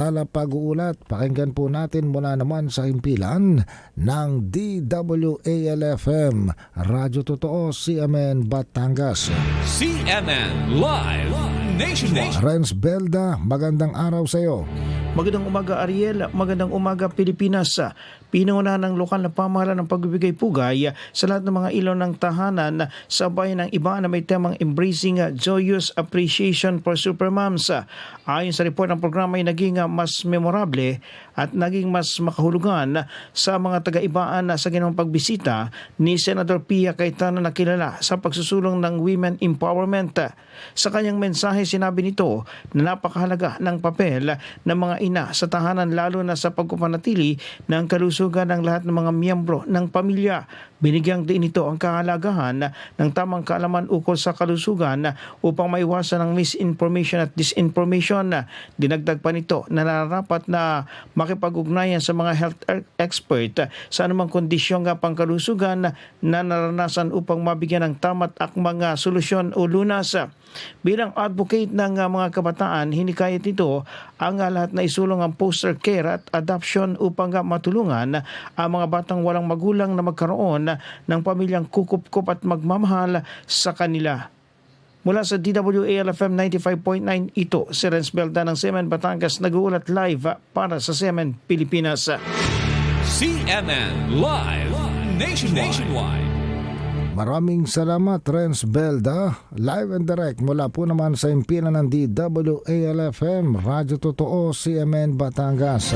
Tala pag-uulat, pakinggan po natin mula naman sa himpilan ng DWALFM, Radyo Totoo, CMN Batangas. CNN Live Nationwide. Renz Belda, magandang araw sa iyo. Magandang umaga Ariel, magandang umaga Pilipinas. Pinuna ng lokal na pamahalaan ng pagbibigay pugay sa lahat ng mga ilaw ng tahanan sa bayan ng iba na may temang Embracing Joyous Appreciation for Supermoms. Ayon sa report ng programa ay naging mas memorable at naging mas makahulugan sa mga taga-ibaan sa ginawang pagbisita ni Senador Pia Cayetano na kilala sa pagsusulong ng women empowerment. Sa kanyang mensahe sinabi nito na napakahalaga ng papel ng mga ina sa tahanan lalo na sa pagkupanatili ng kalusugan ng lahat ng mga miyembro ng pamilya. Binigyang din ito ang kahalagahan ng tamang kaalaman ukol sa kalusugan upang maiwasan ang misinformation at disinformation. Dinagdag pa nito na nararapat na makipag-ugnayan sa mga health expert sa anumang kondisyong pangkalusugan na naranasan upang mabigyan ng tamat at mga solusyon o lunas. Bilang advocate ng uh, mga kabataan, hinikayat nito ang uh, lahat na isulong ang foster care at adoption upang matulungan ang mga batang walang magulang na magkaroon ng pamilyang kukup-kup at magmamahal sa kanila. Mula sa DWALFM 95.9, ito si Renz Belda ng Semen Batangas nag-uulat live para sa Semen Pilipinas. CNN Live Nationwide. Maraming salamat Renz Belda, live and direct mula po naman sa himpilan ng DWALFM, Radyo Totoo, CMN Batangas.